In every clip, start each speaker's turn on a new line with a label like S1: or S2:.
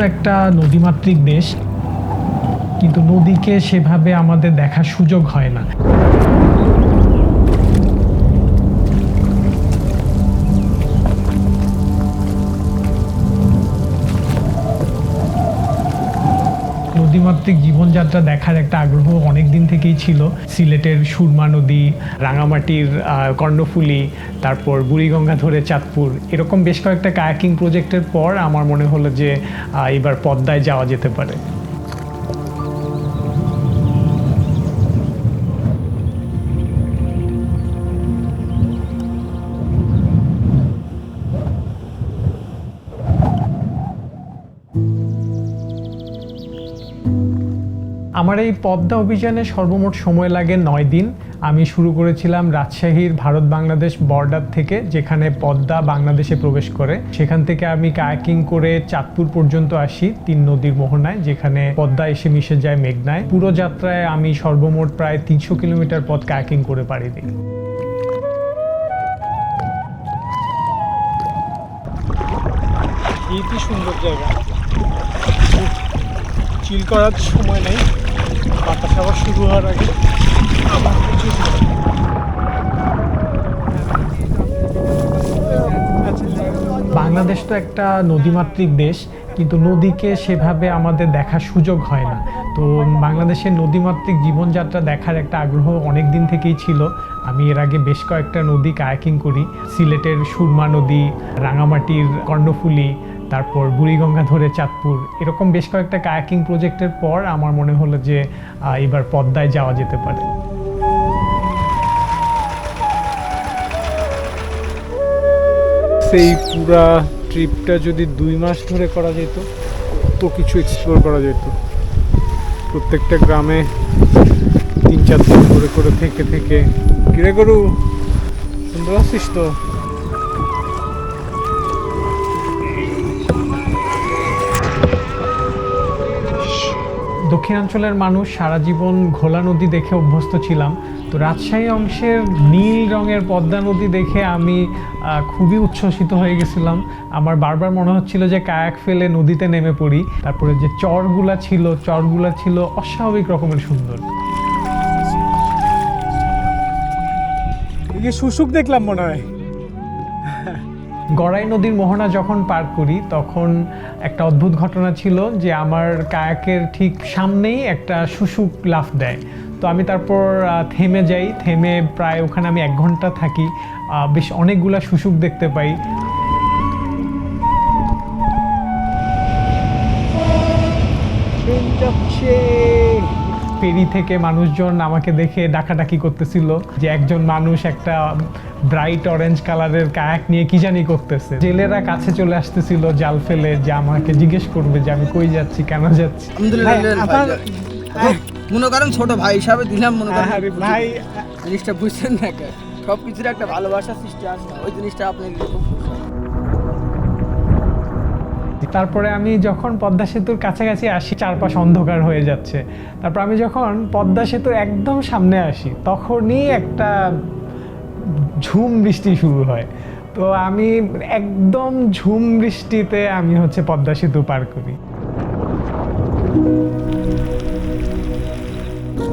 S1: তো একটা নদীমাতৃক দেশ কিন্তু নদীকে সেভাবে আমাদের দেখার সুযোগ হয় না। নদীমাতৃক জীবনযাত্রা দেখার একটা আগ্রহ অনেক দিন থেকেই ছিল। সিলেটের সুরমা নদী, রাঙামাটির কর্ণফুলী, তারপর বুড়িগঙ্গা ধরে চাঁদপুর, এরকম বেশ কয়েকটা কায়াকিং প্রজেক্টের পর আমার মনে হলো যে এবার পদ্মায় যাওয়া যেতে পারে। আমার এই পদ্মা অভিযানে সর্বমোট সময় লাগে নয় দিন। আমি শুরু করেছিলাম রাজশাহীর ভারত বাংলাদেশ বর্ডার থেকে, যেখানে পদ্মা বাংলাদেশে প্রবেশ করে। সেখান থেকে আমি কায়াকিং করে চাঁদপুর পর্যন্ত আসি তিন নদীর মোহনায়, যেখানে পদ্মা এসে মিশে যায় মেঘনায়। পুরো যাত্রায় আমি সর্বমোট প্রায় তিনশো কিলোমিটার পথ কায়াকিং করে পাড়ি দিই। কি সুন্দর জায়গা। চিল করার সময় নেই। বাতাস আবার শুরু হওয়ার আগে বাংলাদেশ তো একটা নদীমাতৃক দেশ, কিন্তু নদীকে সেভাবে আমাদের দেখার সুযোগ হয় না। তো বাংলাদেশের নদীমাতৃক জীবনযাত্রা দেখার একটা আগ্রহ অনেক দিন থেকেই ছিল। আমি এর আগে বেশ কয়েকটা নদী কায়াকিং করি। সিলেটের সুরমা নদী, রাঙামাটির কর্ণফুলী তারপর বুড়িগঙ্গা ধরে চাঁদপুর, এরকম বেশ কয়েকটা কায়াকিং প্রজেক্টের পর আমার মনে হলো যে এবার পদ্মায় যাওয়া যেতে পারে।
S2: সেই পুরা ট্রিপটা যদি দুই মাস ধরে করা যেত, তো কিছু এক্সপ্লোর করা যেত। প্রত্যেকটা গ্রামে তিন চার দিন করে করে থেকে থেকে। কিরে গরু? সুন্দর আছিস তো?
S1: দক্ষিণাঞ্চলের মানুষ সারা জীবন ঘোলা নদী দেখে অভ্যস্ত ছিলাম। তো রাজশাহী অংশের নীল রঙের পদ্মা নদী দেখে আমি খুবই উচ্ছ্বসিত হয়ে গেছিলাম। আমার বারবার মনে হচ্ছিল যে কায়াক ফেলে নদীতে নেমে পড়ি। তারপরে যে চরগুলা ছিল চরগুলা ছিল অস্বাভাবিক রকমের সুন্দর।
S2: শুশুক দেখলাম মনে হয়।
S1: গড়াই নদীর মোহনা যখন পার করি, তখন একটা অদ্ভুত ঘটনা ছিল যে আমার কায়াকের ঠিক সামনেই একটা শুশুক লাফ দেয়। তো আমি তারপর থেমে যাই। থেমে প্রায় ওখানে আমি এক ঘণ্টা থাকি। বেশ অনেকগুলা শুশুক দেখতে পাই। পেরি থেকে মানুষজন আমাকে দেখে ডাকাডাকি করতেছিল যে একজন মানুষ একটা ব্রাইট অরেঞ্জ কালারের কায়াক নিয়ে কি জানি করতেছে। জেলেরা কাছে চলে আসতেছিল জাল ফেলে যে আমাকে জিজ্ঞেস করবে যে আমি কই যাচ্ছি কেন যাচ্ছি।
S3: মনে করেন ছোট ভাই হিসাবে দিলাম মনে করেন।
S2: ভাই
S3: জিনিসটা বুঝছেন না সব কিছুর একটা ভালোবাসা সৃষ্টি আছে ওই জিনিসটা আপনি
S1: তারপরে আমি যখন পদ্মা সেতুর কাছাকাছি আসি, চারপাশ অন্ধকার হয়ে যাচ্ছে। তারপর আমি যখন পদ্মা সেতুর একদম সামনে আসি, তখনই একটা ঝুম বৃষ্টি শুরু হয়। তো আমি একদম ঝুম বৃষ্টিতে আমি হচ্ছে পদ্মা সেতু পার করি।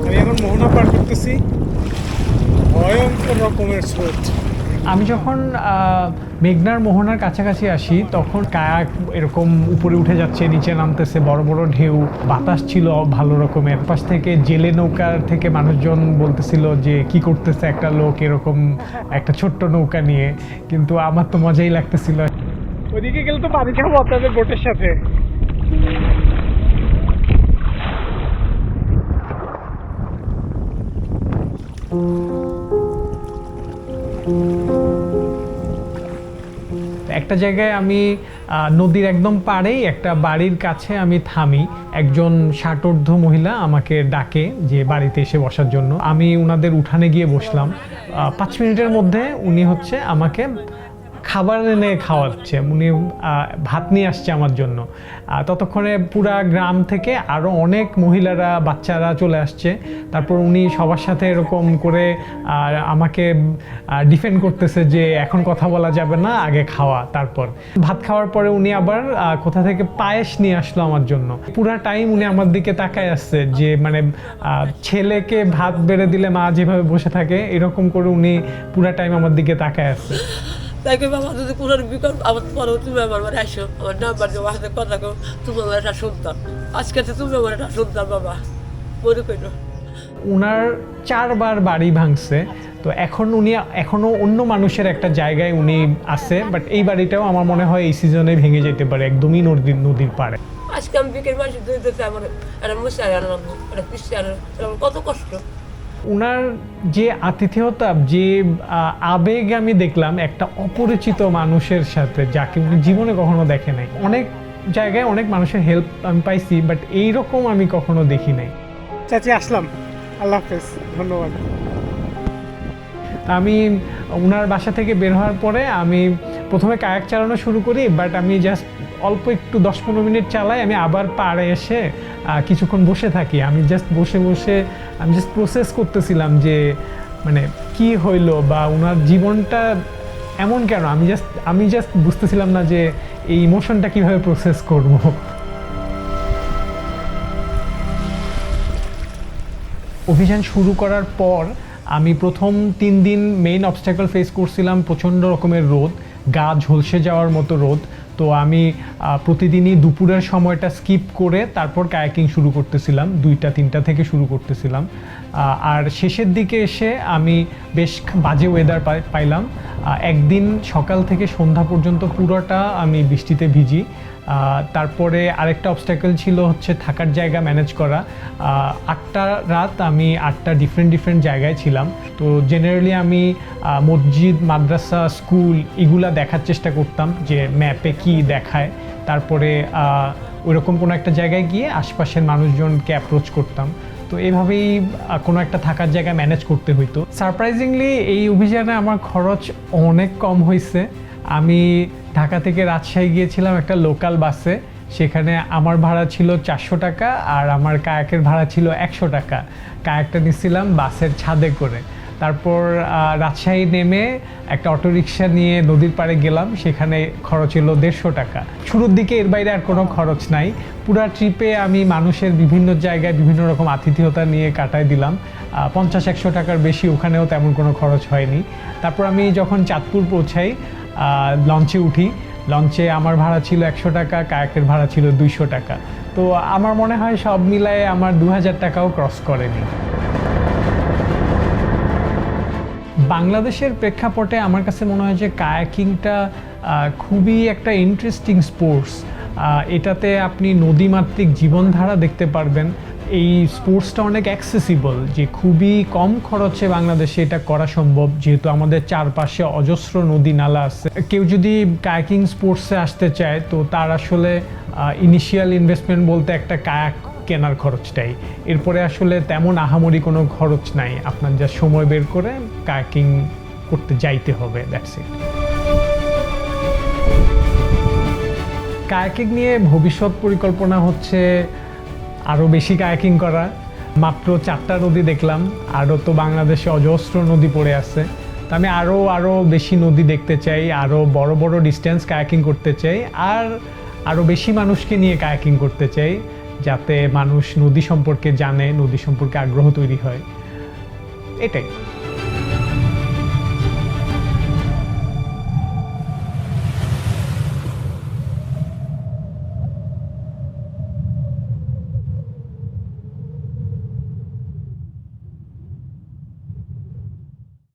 S2: আমি এখন মোহনা পার করতেছি। ভয়ঙ্কর রকমের স্রোত।
S1: আমি যখন মেঘনার মোহনার কাছাকাছি আসি, তখন কায়াক এরকম উপরে উঠে যাচ্ছে, নিচে নামতেছে, বড় বড় ঢেউ, বাতাস ছিল ভালো রকমের। পাশ থেকে জেলে নৌকার থেকে মানুষজন বলতেছিল যে, কি করতেছে একটা লোক এরকম একটা ছোট্ট নৌকা নিয়ে? কিন্তু আমার তো মজাই লাগতেছিল।
S2: ওইদিকে গেলে তো পানি খাব আপনাদের বোটের সাথে।
S1: একটা জায়গায় আমি নদীর একদম পাড়েই একটা বাড়ির কাছে আমি থামি। একজন ষাটোর্ধ মহিলা আমাকে ডাকে যে বাড়িতে এসে বসার জন্য। আমি ওনাদের উঠানে গিয়ে বসলাম। পাঁচ মিনিটের মধ্যে উনি হচ্ছে আমাকে খাবার এনে খাওয়াচ্ছে, উনি ভাত নিয়ে আসছে আমার জন্য। ততক্ষণে পুরা গ্রাম থেকে আরও অনেক মহিলারা, বাচ্চারা চলে আসছে। তারপর উনি সবার সাথে এরকম করে আমাকে ডিফেন্ড করতেছে যে এখন কথা বলা যাবে না, আগে খাওয়া, তারপর। ভাত খাওয়ার পরে উনি আবার কোথা থেকে পায়েস নিয়ে আসলো আমার জন্য। পুরা টাইম উনি আমার দিকে তাকায় আসছে যে মানে ছেলেকে ভাত বেড়ে দিলে মা যেভাবে বসে থাকে, এরকম করে উনি পুরা টাইম আমার দিকে তাকায় আসছে।
S4: তাকে বাবা যদি কোনো বিকল্প আমার পরে তুমি আমার বাড়ি আসো। আমার নাম্বার দেবো হাতে কথা কো তুমি আমার একটা সন্তান। আজকে তো তুমি আমার একটা সন্তান বাবা। মনে করো
S1: ওনার চারবার বাড়ি ভাঙছে। তো এখন উনি এখনও অন্য মানুষের একটা জায়গায় উনি আছে বাট এই বাড়িটাও আমার মনে হয় এই সিজনে ভেঙে যেতে পারে একদমই নদীর নদীর পাড়ে।
S4: আজকে আমি বিকেল মাসে দুই দিতে আমার একটা মুসাই আনলাম একটা পিসি আনলাম কত কষ্ট।
S1: ওনার যে আতিথেয়তা যে আবেগ আমি দেখলাম একটা অপরিচিত মানুষের সাথে যাকে উনি জীবনে কখনো দেখে নাই। অনেক জায়গায় অনেক মানুষের হেল্প আমি পাইছি বাট এইরকম আমি কখনো দেখি নাই।
S2: চাচি আসলাম। আল্লাহ হাফেজ ধন্যবাদ।
S1: তা আমি ওনার বাসা থেকে বের হওয়ার পরে আমি প্রথমে কায়াক চালানো শুরু করি বাট আমি জাস্ট অল্প একটু দশ পনেরো মিনিট চালাই, আমি আবার পাড়ে এসে কিছুক্ষণ বসে থাকি। আমি জাস্ট বসে বসে, আমি জাস্ট প্রসেস করতেছিলাম যে মানে কি হইল বা ওনার জীবনটা এমন কেন? আমি জাস্ট আমি জাস্ট বুঝতেছিলাম না যে এই ইমোশনটা কীভাবে প্রসেস করব। অভিযান শুরু করার পর আমি প্রথম তিন দিন মেইন অবস্টাকল ফেস করছিলাম প্রচণ্ড রকমের রোদ। গা ঝলসে যাওয়ার মতো রোদ। তো আমি প্রতিদিনই দুপুরের সময়টা স্কিপ করে তারপর কায়াকিং শুরু করতেছিলাম, দুইটা, তিনটা থেকে শুরু করতেছিলাম। আর শেষের দিকে এসে আমি বেশ বাজে ওয়েদার পাইলাম। একদিন সকাল থেকে সন্ধ্যা পর্যন্ত পুরোটা আমি বৃষ্টিতে ভিজি। তারপরে আরেকটা অবস্টাকল ছিল হচ্ছে থাকার জায়গা ম্যানেজ করা। আটটা রাত আমি আটটা ডিফারেন্ট ডিফারেন্ট জায়গায় ছিলাম। তো জেনারেলি আমি মসজিদ মাদ্রাসা স্কুল এগুলা দেখার চেষ্টা করতাম যে ম্যাপে কি দেখায়। তারপরে ওইরকম কোনো একটা জায়গায় গিয়ে আশপাশের মানুষজনকে অ্যাপ্রোচ করতাম। তো এইভাবেই আহ, কোনো একটা থাকার জায়গা ম্যানেজ করতে হইতো। সারপ্রাইজিংলি এই অভিযানে আমার খরচ অনেক কম হয়েছে আমি ঢাকা থেকে রাজশাহী গিয়েছিলাম একটা লোকাল বাসে। সেখানে আমার ভাড়া ছিল চারশো টাকা আর আমার কায়াকের ভাড়া ছিল একশো টাকা। কায়াকটা নিচ্ছিলাম বাসের ছাদে করে। তারপর রাজশাহী নেমে একটা অটোরিকশা নিয়ে নদীর পাড়ে গেলাম। সেখানে খরচ হলো দেড়শো টাকা। শুরুর দিকে এর বাইরে আর কোনো খরচ নাই। পুরা ট্রিপে আমি মানুষের বিভিন্ন জায়গায় বিভিন্ন রকম আতিথেয়তা নিয়ে কাটায় দিলাম। পঞ্চাশ, একশো টাকার বেশি ওখানেও তেমন কোনো খরচ হয়নি। তারপর আমি যখন চাঁদপুর পৌঁছাই লঞ্চে উঠি। লঞ্চে আমার ভাড়া ছিল একশো টাকা, কায়াকের ভাড়া ছিল দুইশো টাকা। তো আমার মনে হয় সব মিলায়ে আমার দু হাজার টাকাও ক্রস করেনি। বাংলাদেশের প্রেক্ষাপটে আমার কাছে মনে হয় যে কায়াকিংটা খুবই একটা ইন্টারেস্টিং স্পোর্টস এটাতে আপনি নদীমাতৃক জীবনধারা দেখতে পারবেন। এই স্পোর্টসটা অনেক অ্যাক্সেসিবল যে খুবই কম খরচে বাংলাদেশে এটা করা সম্ভব, যেহেতু আমাদের চারপাশে অজস্র নদী নালা আছে। কেউ যদি কায়াকিং স্পোর্টসে আসতে চায়, তো তার আসলে ইনিশিয়াল ইনভেস্টমেন্ট বলতে একটা কায়াক কেনার খরচটাই। এরপরে আসলে তেমন আহামরি কোনো খরচ নাই, আপনার যা সময় বের করে কায়াকিং করতে যাইতে হবে দ্যাটস ইট কায়াকিং নিয়ে ভবিষ্যৎ পরিকল্পনা হচ্ছে আরও বেশি কায়াকিং করা। মাত্র চারটা নদী দেখলাম আরও তো বাংলাদেশে অজস্র নদী পড়ে আছে। তো আমি আরও আরও বেশি নদী দেখতে চাই আরও বড় বড় ডিস্টেন্স কায়াকিং করতে চাই, আর আরও বেশি মানুষকে নিয়ে কায়াকিং করতে চাই, যাতে মানুষ নদী সম্পর্কে জানে, নদী সম্পর্কে আগ্রহ তৈরি হয়। এটাই।